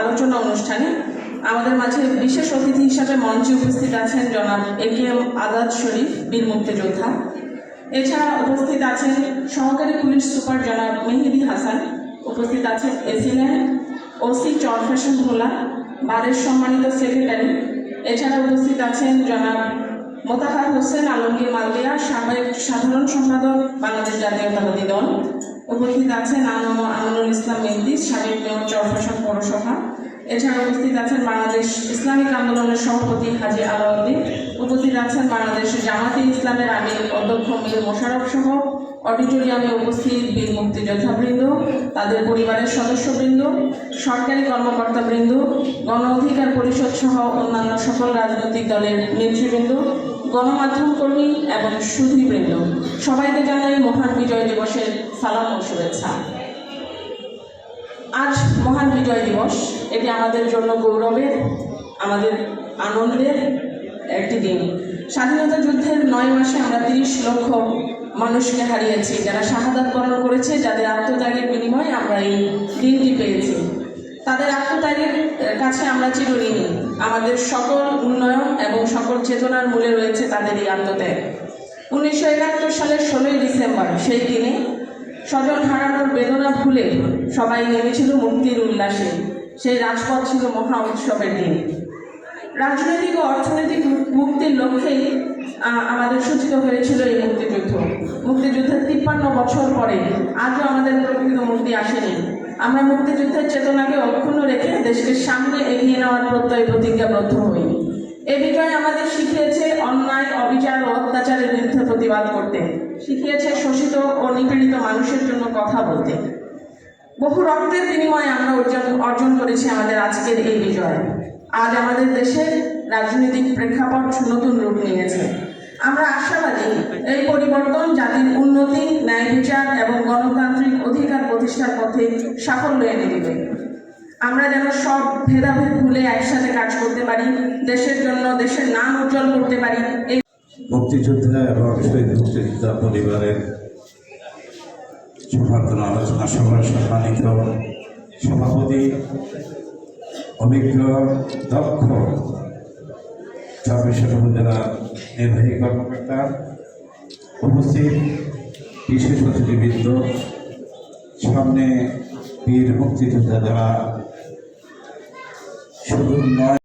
আলোচনা অনুষ্ঠানে আমাদের মাঝে বিশেষ অতিথি হিসাবে মঞ্চে উপস্থিত আছেন জনাব এ কে এম আজাদ শরীফ, বীর মুক্তিযোদ্ধা। এছাড়া উপস্থিত আছেন সহকারী পুলিশ সুপার জনাব মেহেদি হাসান, উপস্থিত আছেন এসিলেন ওসি চরফেশন ভোলা, বারের সম্মানিত সেক্রেটারি। এছাড়া উপস্থিত আছেন জনাব মোতাহার হোসেন আলমগীর মালদিয়া সাবেক সাধারণ সম্পাদক, বাংলাদেশ জাতীয়তাবাদী দল। উপস্থিত আছেন আমিনুল ইসলাম মেহদি, সাবেক মেয়র চরফেশন পৌরসভা। এছাড়া উপস্থিত আছেন বাংলাদেশ ইসলামিক আন্দোলনের সভাপতি হাজি আলাউদ্দিন। উপস্থিত আছেন বাংলাদেশ জামাতে ইসলামের আমির অধ্যক্ষ মীর মোশারফ সহ অডিটোরিয়ামে উপস্থিত বীর মুক্তিযোদ্ধাবৃন্দ, তাদের পরিবারের সদস্যবৃন্দ, সরকারি কর্মকর্তাবৃন্দ, গণ অধিকার পরিষদ সহ অন্যান্য সকল রাজনৈতিক দলের নেতৃবৃন্দ গণমাধ্যম কর্মী এবং সুধীবৃন্দ। সবাইকে জানাই মহান বিজয় দিবসের সালাম ও শুভেচ্ছা। আজ মহান বিজয় দিবস। এটি আমাদের জন্য গৌরবের, আমাদের আনন্দের একটি দিন। স্বাধীনতা যুদ্ধের নয় মাসে আমরা তিরিশ লক্ষ মানুষকে হারিয়েছি, যারা শাহাদাত বরণ করেছে, যাদের আত্মত্যাগের বিনিময়ে আমরা এই দিনটি পেয়েছি। তাদের আত্মত্যাগের কাছে আমরা চিরঋণী। আমাদের সকল উন্নয়ন এবং সকল চেতনার মূলে রয়েছে তাদের এই আত্মত্যাগ। উনিশশো একাত্তর সালের ষোলোই ডিসেম্বর, সেই দিনে স্বজন হারানোর বেদনা ভুলে সবাই নেমেছিল মুক্তির উল্লাসে। সেই রাজপথ ছিল মহা উৎসবের দিন। রাজনৈতিক ও অর্থনৈতিক মুক্তির লক্ষ্যেই আমাদের সূচিত হয়েছিল এই মুক্তিযুদ্ধ। মুক্তিযুদ্ধের তিপ্পান্ন বছর পরে আজও আমাদের প্রকৃত মুক্তি আসেনি। আমরা মুক্তিযুদ্ধের চেতনাকে অক্ষুণ্ণ দেশকে সামনে এগিয়ে নেওয়ার প্রত্যয় প্রতিজ্ঞাবদ্ধ হই এ বিজয় আমাদের শিখিয়েছে অন্যায়, অবিচার ও অত্যাচারের বিরুদ্ধে প্রতিবাদ করতে। শিখিয়েছে শোষিত ও নিপীড়িত মানুষের জন্য কথা বলতে। বহু রক্তের বিনিময়ে আমরা অর্জন অর্জন করেছি আমাদের আজকের এই বিজয়। আজ আমাদের দেশের রাজনৈতিক প্রেক্ষাপট নতুন রূপ নিয়েছে। আমরা আশাবাদী এই পরিবর্তন জাতির উন্নতি, ন্যায় বিচার এবং গণতান্ত্রিক অধিকার প্রতিষ্ঠার পথে সাফল্য এনে দেবে। আমরা যেন সব ভেদাভেদ ভুলে একসাথে কাজ করতে পারি, দেশের জন্য, দেশের নাম উজ্জ্বল করতে পারি। এই মুক্তিযোদ্ধা এবং শহীদ মুক্তিযোদ্ধা পরিবারের সম্বর্ধনা আলোচনা সভার সম্মানিত সভাপতি, অভিজ্ঞ, দক্ষ চব্বিশ উপজেলা নির্বাহী কর্মকর্তা উপস্থিত, বিশেষ অতিথিবৃন্দ, সামনে বীর মুক্তিযোদ্ধা যারা tonight.